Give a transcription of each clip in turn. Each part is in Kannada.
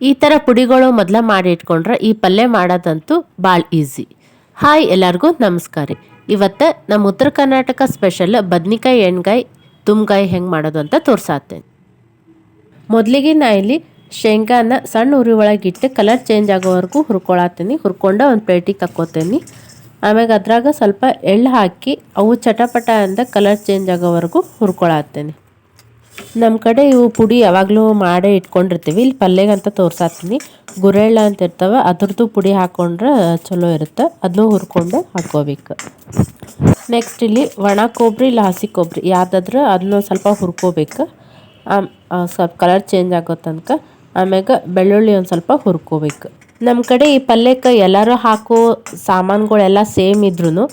ಈ ಥರ ಪುಡಿಗಳು ಮೊದಲ ಮಾಡಿ ಇಟ್ಕೊಂಡ್ರೆ ಈ ಪಲ್ಯ ಮಾಡೋದಂತೂ ಭಾಳ ಈಸಿ ಹಾಯ್ ಎಲ್ಲರಿಗೂ ನಮಸ್ಕಾರ ಇವತ್ತು ನಮ್ಮ ಉತ್ತರ ಕರ್ನಾಟಕ ಸ್ಪೆಷಲ್ ಬದ್ನಿಕಾಯಿ ಎಣ್ಗಾಯಿ, ತುಮ್ಗಾಯಿ ಹೆಂಗೆ ಮಾಡೋದು ಅಂತ ತೋರ್ಸಾತ್ತೇನೆ ಮೊದಲಿಗೆ ನಾ ಇಲ್ಲಿ ಶೇಂಗಾನ ಸಣ್ಣ ಉರಿ ಒಳಗಿಟ್ಟು ಕಲರ್ ಚೇಂಜ್ ಆಗೋವರೆಗೂ ಹುರ್ಕೊಳತ್ತೀನಿ ಹುರ್ಕೊಂಡು ಒಂದು ಪ್ಲೇಟಿಗೆ ತಕ್ಕೋತೀನಿ ಆಮ್ಯಾಗ ಅದ್ರಾಗ ಸ್ವಲ್ಪ ಎಳ್ಳು ಹಾಕಿ ಅವು ಚಟಪಟ ಅಂದ ಕಲರ್ ಚೇಂಜ್ ಆಗೋವರೆಗೂ ಹುರ್ಕೊಳತ್ತೀನಿ ನಮ್ಮ ಕಡೆ ಇವು ಪುಡಿ ಯಾವಾಗಲೂ ಮಾಡೇ ಇಟ್ಕೊಂಡಿರ್ತೀವಿ. ಇಲ್ಲಿ ಪಲ್ಯಗೆ ಅಂತ ತೋರ್ಸಾತೀನಿ ಗುರೆಳ್ಳ ಅಂತ ಇರ್ತವೆ, ಅದ್ರದ್ದು ಪುಡಿ ಹಾಕ್ಕೊಂಡ್ರೆ ಚಲೋ ಇರುತ್ತೆ. ಅದನ್ನು ಹುರ್ಕೊಂಡು ಹಾಕ್ಕೋಬೇಕು. ನೆಕ್ಸ್ಟ್ ಇಲ್ಲಿ ಒಣ ಕೊಬ್ಬರಿ ಇಲ್ಲ ಹಸಿ ಕೊಬ್ಬರಿ ಯಾವುದಾದ್ರೂ ಅದನ್ನ ಸ್ವಲ್ಪ ಹುರ್ಕೋಬೇಕು. ಸ್ವಲ್ಪ ಕಲರ್ ಚೇಂಜ್ ಆಗೋ ತನಕ ಆಮ್ಯಾಗ ಬೆಳ್ಳುಳ್ಳಿ ಒಂದು ಸ್ವಲ್ಪ ಹುರ್ಕೋಬೇಕು. ನಮ್ಮ ಕಡೆ ಈ ಪಲ್ಯಕ್ಕೆ ಎಲ್ಲರೂ ಹಾಕೋ ಸಾಮಾನುಗಳೆಲ್ಲ ಸೇಮ್ ಇದ್ರೂ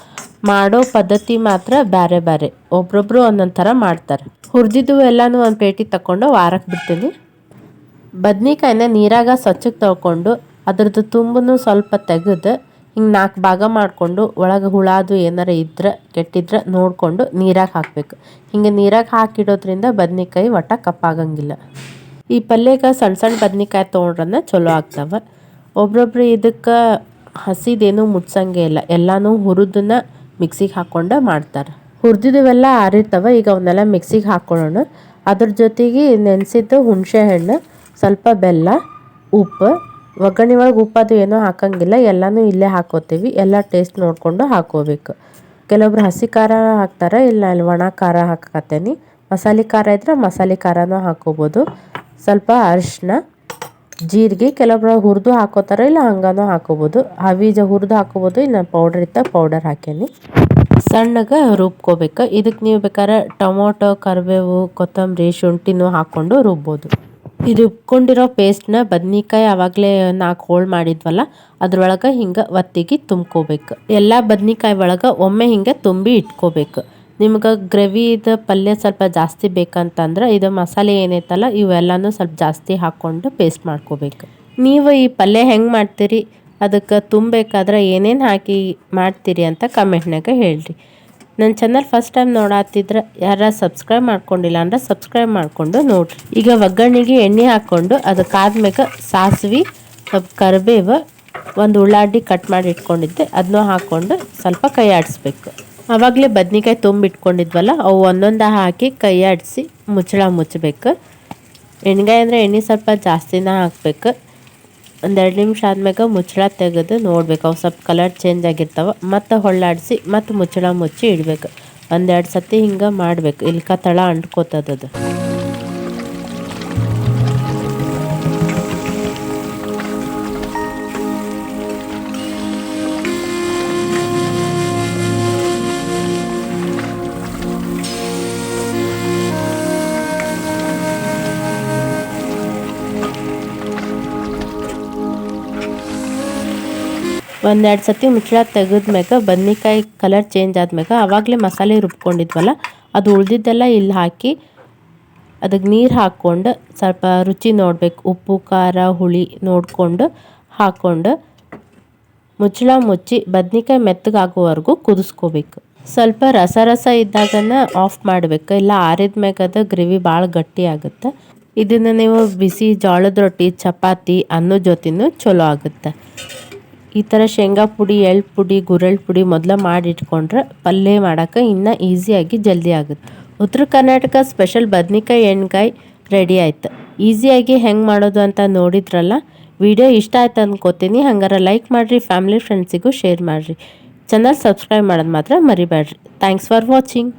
ಮಾಡೋ ಪದ್ಧತಿ ಮಾತ್ರ ಬೇರೆ ಬೇರೆ ಒಬ್ರೊಬ್ರು ಒಂದೊಂದು ಥರ ಮಾಡ್ತಾರೆ. ಹುರಿದಿದ್ದು ಎಲ್ಲನೂ ಒಂದು ಪೇಟಿ ತಗೊಂಡು ವಾರಕ್ಕೆ ಬಿಡ್ತೀನಿ. ಬದ್ನಿಕಾಯಿನ ನೀರಾಗ ಸ್ವಚ್ಛಕ್ಕೆ ತೊಗೊಂಡು ಅದ್ರದ್ದು ತುಂಬನು ಸ್ವಲ್ಪ ತೆಗೆದು ಹಿಂಗೆ ನಾಲ್ಕು ಭಾಗ ಮಾಡಿಕೊಂಡು ಒಳಗೆ ಹುಳದು ಏನಾರ ಇದ್ರೆ, ಕೆಟ್ಟಿದ್ರೆ ನೋಡಿಕೊಂಡು ನೀರಾಗ ಹಾಕಬೇಕು. ಹಿಂಗೆ ನೀರಾಗ ಹಾಕಿಡೋದ್ರಿಂದ ಬದ್ನಿಕಾಯಿ ಒಟ್ಟ ಕಪ್ಪಾಗಂಗಿಲ್ಲ. ಈ ಪಲ್ಯಕ್ಕೆ ಸಣ್ಣ ಸಣ್ಣ ಬದ್ನಿಕಾಯಿ ತೊಗೊಂಡ್ರನ್ನ ಚಲೋ ಆಗ್ತಾವೆ. ಒಬ್ರೊಬ್ರು ಇದಕ್ಕೆ ಹಸಿದೇನು ಮುಟ್ಸಂಗೆ ಇಲ್ಲ. ಎಲ್ಲನೂ ಹುರಿದನ್ನ ಮಿಕ್ಸಿಗೆ ಹಾಕ್ಕೊಂಡು ಮಾಡ್ತಾರೆ. ಹುರಿದಿದ್ದವೆಲ್ಲ ಆರಿರ್ತವೆ, ಈಗ ಅವನ್ನೆಲ್ಲ ಮಿಕ್ಸಿಗೆ ಹಾಕ್ಕೊಳ್ಳೋಣ. ಅದ್ರ ಜೊತೆಗೆ ನೆನೆಸಿದ್ದು ಹುಣಸೆ ಹಣ್ಣು, ಸ್ವಲ್ಪ ಬೆಲ್ಲ, ಉಪ್ಪು. ಒಗ್ಗರಣೆ ಒಳಗೆ ಉಪ್ಪದು ಏನೂ ಹಾಕಂಗಿಲ್ಲ, ಎಲ್ಲನೂ ಇಲ್ಲೇ ಹಾಕೋತೀವಿ. ಎಲ್ಲ ಟೇಸ್ಟ್ ನೋಡಿಕೊಂಡು ಹಾಕೋಬೇಕು. ಕೆಲವೊಬ್ರು ಹಸಿ ಖಾರ ಹಾಕ್ತಾರೆ, ಇಲ್ಲ ಅಲ್ಲಿ ಒಣ ಖಾರ ಹಾಕತ್ತೇನೆ ಮಸಾಲೆ ಖಾರ ಇದ್ರೆ ಮಸಾಲೆ ಖಾರನೂ ಹಾಕೋಬೋದು. ಸ್ವಲ್ಪ ಅರಿಶಿನ ಜೀರಿಗೆ ಕೆಲವೊಬ್ಬರು ಹುರಿದು ಹಾಕೋತಾರೆ, ಇಲ್ಲ ಹಂಗಾನು ಹಾಕೋಬೋದು. ಹವೀಜ ಹುರಿದು ಹಾಕೋಬೋದು ಇಲ್ಲ ಪೌಡರ್ ಇತ್ತ ಪೌಡರ್ ಹಾಕೇನಿ ಸಣ್ಣಗೆ ರುಬ್ಕೋಬೇಕು. ಇದಕ್ಕೆ ನೀವು ಬೇಕಾದ್ರೆ ಟೊಮೊಟೊ, ಕರಿಬೇವು, ಕೊತ್ತಂಬರಿ, ಶುಂಠಿನೂ ಹಾಕ್ಕೊಂಡು ರುಬ್ಬೋದು. ಇದು ರುಬ್ಕೊಂಡಿರೋ ಪೇಸ್ಟ್ನ ಬದ್ನಿಕಾಯಿ ಆವಾಗಲೇ ನಾಲ್ಕು ಹೋಳು ಮಾಡಿದ್ವಲ್ಲ, ಅದ್ರೊಳಗೆ ಹಿಂಗೆ ಒತ್ತಿಗೆ ತುಂಬ್ಕೋಬೇಕು. ಎಲ್ಲ ಬದ್ನಿಕಾಯಿ ಒಳಗೆ ಒಮ್ಮೆ ಹಿಂಗೆ ತುಂಬಿ ಇಟ್ಕೋಬೇಕು. ನಿಮ್ಗೆ ಗ್ರೇವಿದು ಪಲ್ಯ ಸ್ವಲ್ಪ ಜಾಸ್ತಿ ಬೇಕಂತಂದ್ರೆ ಇದು ಮಸಾಲೆ ಏನೈತಲ್ಲ ಇವೆಲ್ಲನೂ ಸ್ವಲ್ಪ ಜಾಸ್ತಿ ಹಾಕ್ಕೊಂಡು ಪೇಸ್ಟ್ ಮಾಡ್ಕೋಬೇಕು. ನೀವು ಈ ಪಲ್ಯ ಹೆಂಗೆ ಮಾಡ್ತೀರಿ, ಅದಕ್ಕೆ ತುಂಬಬೇಕಾದ್ರೆ ಏನೇನು ಹಾಕಿ ಮಾಡ್ತೀರಿ ಅಂತ ಕಮೆಂಟ್ನಾಗ ಹೇಳ್ರಿ. ನನ್ನ ಚಾನಲ್ ಫಸ್ಟ್ ಟೈಮ್ ನೋಡತ್ತಿದ್ರೆ ಯಾರ ಸಬ್ಸ್ಕ್ರೈಬ್ ಮಾಡ್ಕೊಂಡಿಲ್ಲ ಅಂದ್ರೆ ಸಬ್ಸ್ಕ್ರೈಬ್ ಮಾಡಿಕೊಂಡು ನೋಡ್ರಿ. ಈಗ ಒಗ್ಗರಣೆಗೆ ಎಣ್ಣೆ ಹಾಕ್ಕೊಂಡು ಅದಕ್ಕಾದ್ಮೇಲೆ ಸಾಸಿವೆ, ಸ್ವಲ್ಪ ಕರಿಬೇವು, ಒಂದು ಉಳ್ಳಾಡಿ ಕಟ್ ಮಾಡಿ ಇಟ್ಕೊಂಡಿದ್ದೆ ಅದನ್ನೂ ಹಾಕ್ಕೊಂಡು ಸ್ವಲ್ಪ ಕೈ ಆಡಿಸ್ಬೇಕು ಆವಾಗಲೇ ಬದ್ನಿಕಾಯಿ ತುಂಬಿಟ್ಕೊಂಡಿದ್ವಲ್ಲ, ಅವು ಒಂದೊಂದು ಹಾಕಿ ಕೈ ಆಡಿಸಿ ಮುಚ್ಚಳ ಮುಚ್ಚಬೇಕು. ಎಣ್ಗಾಯಿ ಅಂದರೆ ಎಣ್ಣೆ ಸ್ವಲ್ಪ ಜಾಸ್ತಿನ ಹಾಕ್ಬೇಕು. ಒಂದೆರಡು ನಿಮಿಷ ಆದ್ಮ್ಯಾಗ ಮುಚ್ಚಳ ತೆಗೆದು ನೋಡ್ಬೇಕು, ಅವು ಸ್ವಲ್ಪ ಕಲರ್ ಚೇಂಜ್ ಆಗಿರ್ತಾವೆ. ಮತ್ತು ಹೊಳ್ಳಾಡಿಸಿ ಮತ್ತು ಮುಚ್ಚಳ ಮುಚ್ಚಿ ಇಡಬೇಕು. ಒಂದೆರಡು ಸತಿ ಹಿಂಗೆ ಮಾಡಬೇಕು. ಇಲ್ಕ ತಳ ಅಂಟ್ಕೋತದದು. ಒಂದೆರಡು ಸತಿ ಮುಚ್ಚಳ ತೆಗೆದ್ಮ್ಯಾಗ ಬದ್ನಿಕಾಯಿ ಕಲರ್ ಚೇಂಜ್ ಆದ್ಮ್ಯಾಗ ಆವಾಗಲೇ ಮಸಾಲೆ ರುಬ್ಕೊಂಡಿದ್ವಲ್ಲ, ಅದು ಉಳಿದಿದ್ದೆಲ್ಲ ಇಲ್ಲಿ ಹಾಕಿ ಅದಕ್ಕೆ ನೀರು ಹಾಕ್ಕೊಂಡು ಸ್ವಲ್ಪ ರುಚಿ ನೋಡಬೇಕು. ಉಪ್ಪು, ಖಾರ, ಹುಳಿ ನೋಡಿಕೊಂಡು ಹಾಕ್ಕೊಂಡು ಮುಚ್ಚಳ ಮುಚ್ಚಿ ಬದ್ನಿಕಾಯಿ ಮೆತ್ತಗಾಗೋವರೆಗೂ ಕುದಿಸ್ಕೋಬೇಕು. ಸ್ವಲ್ಪ ರಸ ರಸ ಇದ್ದಾಗನ ಆಫ್ ಮಾಡಬೇಕು. ಇಲ್ಲ ಆರಿದ ಮ್ಯಾಗ ಅದು ಗ್ರೇವಿ ಭಾಳ ಗಟ್ಟಿ ಆಗುತ್ತೆ. ಇದನ್ನು ನೀವು ಬಿಸಿ ಜೋಳದ ರೊಟ್ಟಿ, ಚಪಾತಿ ಅನ್ನೋ ಜೊತೆನೂ ಚಲೋ ಆಗುತ್ತೆ. ಈ ಥರ ಶೇಂಗಾ ಪುಡಿ, ಎಳ್ಳು ಪುಡಿ ಗುರೆಳ್ ಪುಡಿ ಮೊದಲು ಮಾಡಿ ಇಟ್ಕೊಂಡ್ರೆ ಪಲ್ಯ ಮಾಡೋಕ್ಕೆ ಇನ್ನೂ ಈಸಿಯಾಗಿ ಜಲ್ದಿ ಆಗುತ್ತೆ. ಉತ್ತರ ಕರ್ನಾಟಕ ಸ್ಪೆಷಲ್ ಬದ್ನಿಕಾಯಿ ಎಣ್ಣೆಕಾಯಿ ರೆಡಿ ಆಯ್ತು. ಈಸಿಯಾಗಿ ಹೆಂಗೆ ಮಾಡೋದು ಅಂತ ನೋಡಿದ್ರಲ್ಲ ವಿಡಿಯೋ ಇಷ್ಟ ಆಯ್ತು ಅಂದ್ಕೋತೀನಿ ಹಂಗಾರೆ ಲೈಕ್ ಮಾಡಿರಿ ಫ್ಯಾಮಿಲಿ ಫ್ರೆಂಡ್ಸಿಗೂ ಶೇರ್ ಮಾಡಿರಿ. ಚಾನಲ್ ಸಬ್ಸ್ಕ್ರೈಬ್ ಮಾಡೋದು ಮಾತ್ರ ಮರಿಬೇಡ್ರಿ ಥ್ಯಾಂಕ್ಸ್ ಫಾರ್ ವಾಚಿಂಗ್